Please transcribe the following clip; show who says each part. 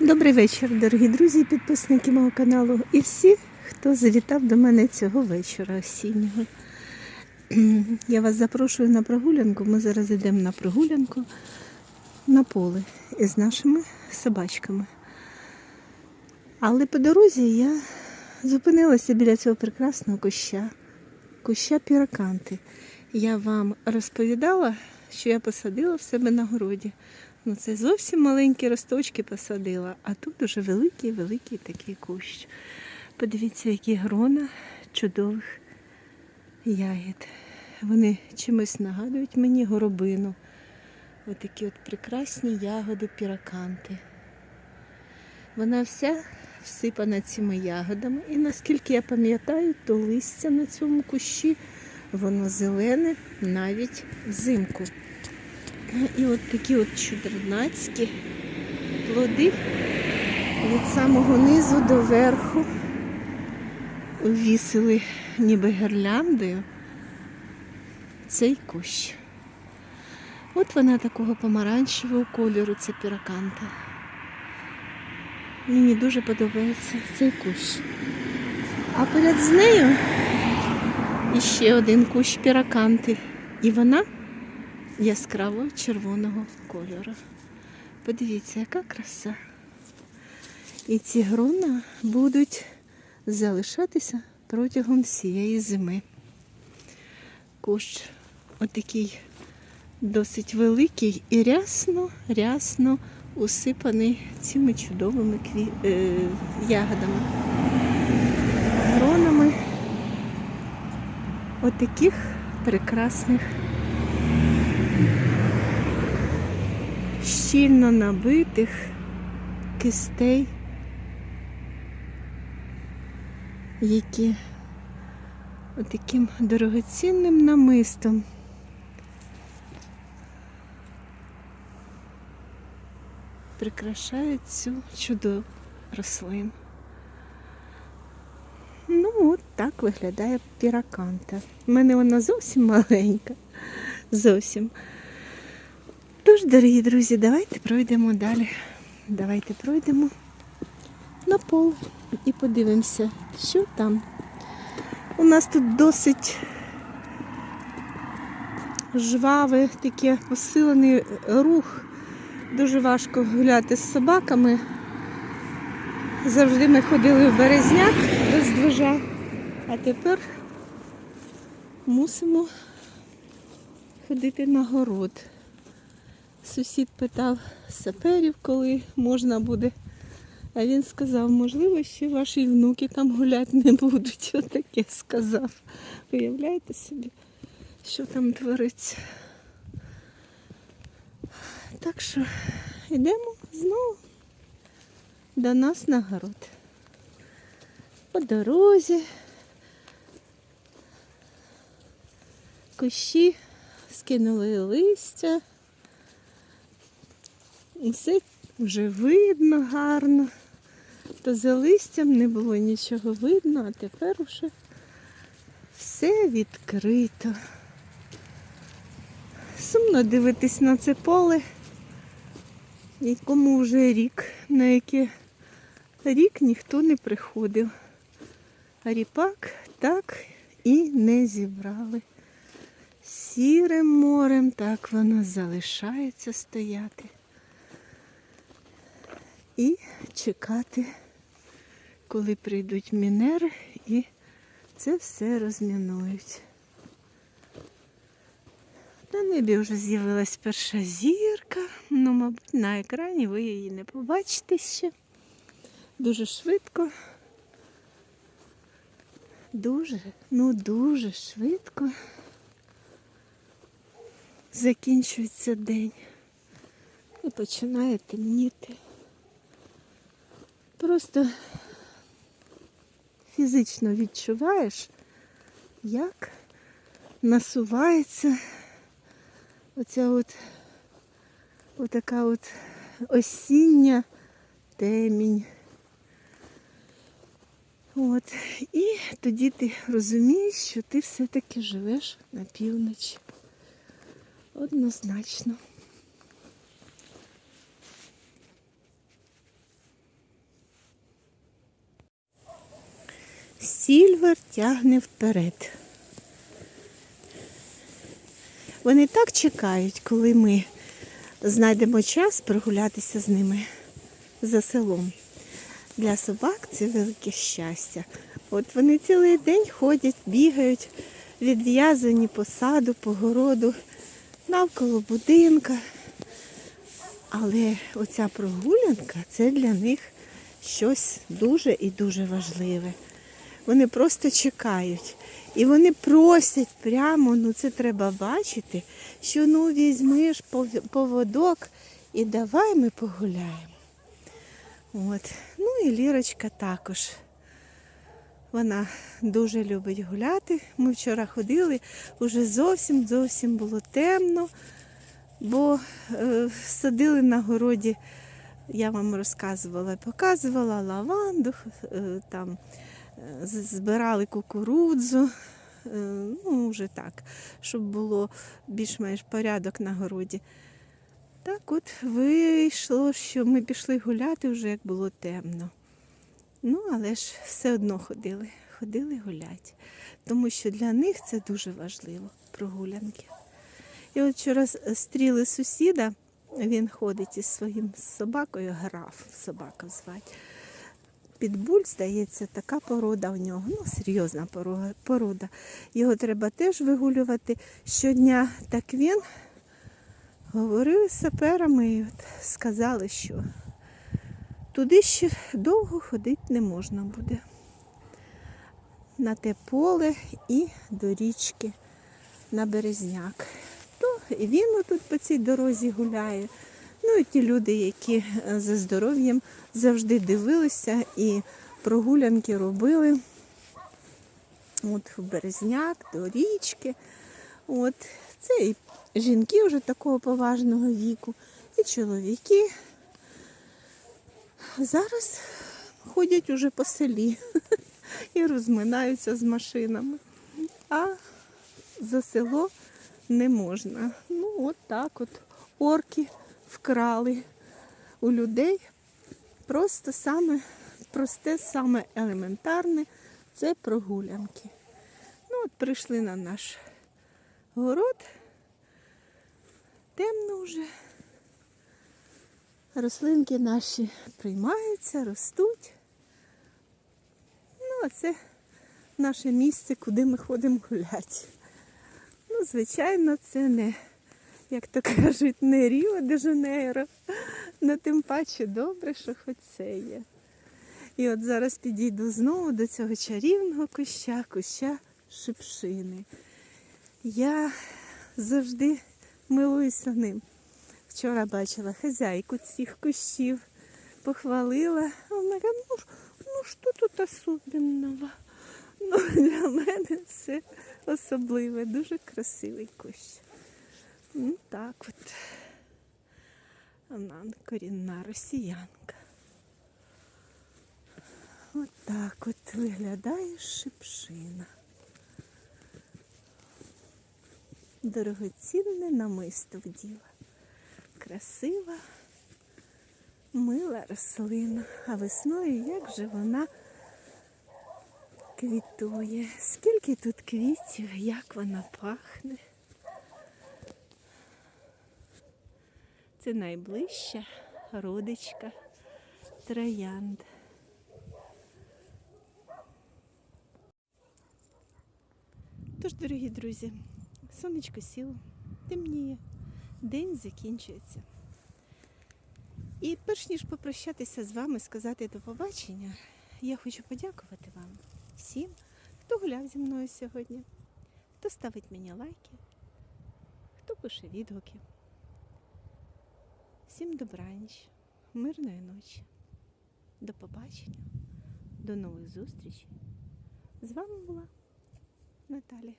Speaker 1: Добрий вечір, дорогі друзі, підписники мого каналу і всі, хто завітав до мене цього вечора осіннього. Я вас запрошую на прогулянку. Ми зараз йдемо на прогулянку на поле із нашими собачками. Але по дорозі я зупинилася біля цього прекрасного куща, куща піраканти. Я вам розповідала, що я посадила в себе на городі. Ну, це зовсім маленькі росточки посадила, а тут уже великий-великий такий кущ. Подивіться, які грона чудових ягід. Вони чимось нагадують мені горобину. Отакі от прекрасні ягоди піраканти. Вона вся всипана цими ягодами. І наскільки я пам'ятаю, то листя на цьому кущі, воно зелене навіть взимку. І от такі от чудернацькі плоди від самого низу до верху увісили ніби гірляндою цей кущ. От вона такого помаранчевого кольору, це піраканта. Мені дуже подобається цей кущ. А поряд з нею іще один кущ піраканти. І вона яскраво червоного кольору. Подивіться, яка краса. І ці грона будуть залишатися протягом всієї зими. Кущ отакий досить великий і рясно, рясно усипаний цими чудовими кві... е... ягодами. Гронами отаких прекрасних щільно набитих кистей, які отаким дорогоцінним намистом прикрашають цю чудову рослину. Ну, от так виглядає піраканта. У мене вона зовсім маленька. Зовсім. Тож, дорогі друзі, давайте пройдемо далі. Давайте пройдемо на поле і подивимося, що там. У нас тут досить жвавий, такий посилений рух. Дуже важко гуляти з собаками. Завжди ми ходили в березняк без движа, а тепер мусимо ходити на город. Сусід питав саперів, коли можна буде. А він сказав, можливо, ще ваші внуки там гуляти не будуть. Отаке сказав. Уявляєте собі, що там твориться. Так що йдемо знову до нас на город. По дорозі. Кущі скинули листя. Все вже видно гарно. То за листям не було нічого видно, а тепер уже все відкрито. Сумно дивитись на це поле, якому вже рік, на яке рік ніхто не приходив. А ріпак так і не зібрали. Сірим морем так воно залишається стояти і чекати, коли прийдуть мінери і це все розмінують. На небі вже з'явилась перша зірка, ну, мабуть, на екрані ви її не побачите ще. Дуже швидко. Дуже, ну дуже швидко закінчується день і починає темніти. Просто фізично відчуваєш, як насувається оця от отака от осіння темінь. От. І тоді ти розумієш, що ти все-таки живеш на півночі. Однозначно. Сільвер тягне вперед. Вони так чекають, коли ми знайдемо час прогулятися з ними за селом. Для собак це велике щастя. От вони цілий день ходять, бігають, відв'язані по саду, по городу, навколо будинка. Але оця прогулянка це для них щось дуже і дуже важливе. Вони просто чекають. І вони просять прямо, ну це треба бачити, що ну візьмеш поводок і давай ми погуляємо. От. Ну і Лірочка також. Вона дуже любить гуляти. Ми вчора ходили, уже зовсім зовсім було темно, бо е, садили на городі, я вам розказувала, показувала лаванду, е, там збирали кукурудзу. е, Ну, вже так, щоб було більш-менш порядок на городі. Так от вийшло, що ми пішли гуляти вже як було темно. Ну, але ж все одно ходили, ходили гуляти. Тому що для них це дуже важливо, прогулянки. І от вчора стріли сусіда, він ходить із своїм собакою, граф собака звать. Підбуль, здається, така порода в нього. Ну, серйозна порода. Його треба теж вигулювати щодня. Так він говорив з саперами і от сказали, що туди ще довго ходити не можна буде. На те поле і до річки на березняк. То і він отут по цій дорозі гуляє. Ну і ті люди, які е, за здоров'ям завжди дивилися і прогулянки робили. От в березняк, до річки. От. Це і жінки вже такого поважного віку, і чоловіки. Зараз ходять уже по селі і розминаються з машинами. А за село не можна. Ну, от так от орки вкрали у людей. Просто саме просте, саме елементарне це прогулянки. Ну, от прийшли на наш город. Темно вже. Рослинки наші приймаються, ростуть. Ну, а це наше місце, куди ми ходимо гуляти. Ну, звичайно, це не, як то кажуть, не Ріо де Жанейро. Ну, тим паче добре, що хоч це є. І от зараз підійду знову до цього чарівного куща, куща шипшини. Я завжди милуюся ним. Вчора бачила хазяйку цих кущів, похвалила. Вона каже, ну, ну що тут особенного? Ну, для мене це особливе, дуже красивий кущ. Ну так от. Вона корінна росіянка. От так от виглядає шипшина. Дорогоцінне намисто вділа. Красива, мила рослина. А весною як же вона квітує. Скільки тут квітів, як вона пахне. Це найближча родичка троянд. Тож, дорогі друзі, сонечко сіло, темніє, день закінчується. І перш ніж попрощатися з вами, сказати до побачення, я хочу подякувати вам всім, хто гуляв зі мною сьогодні, хто ставить мені лайки, хто пише відгуки. Всім добраніч, мирної ночі. До побачення, до нових зустрічей. З вами була Наталя.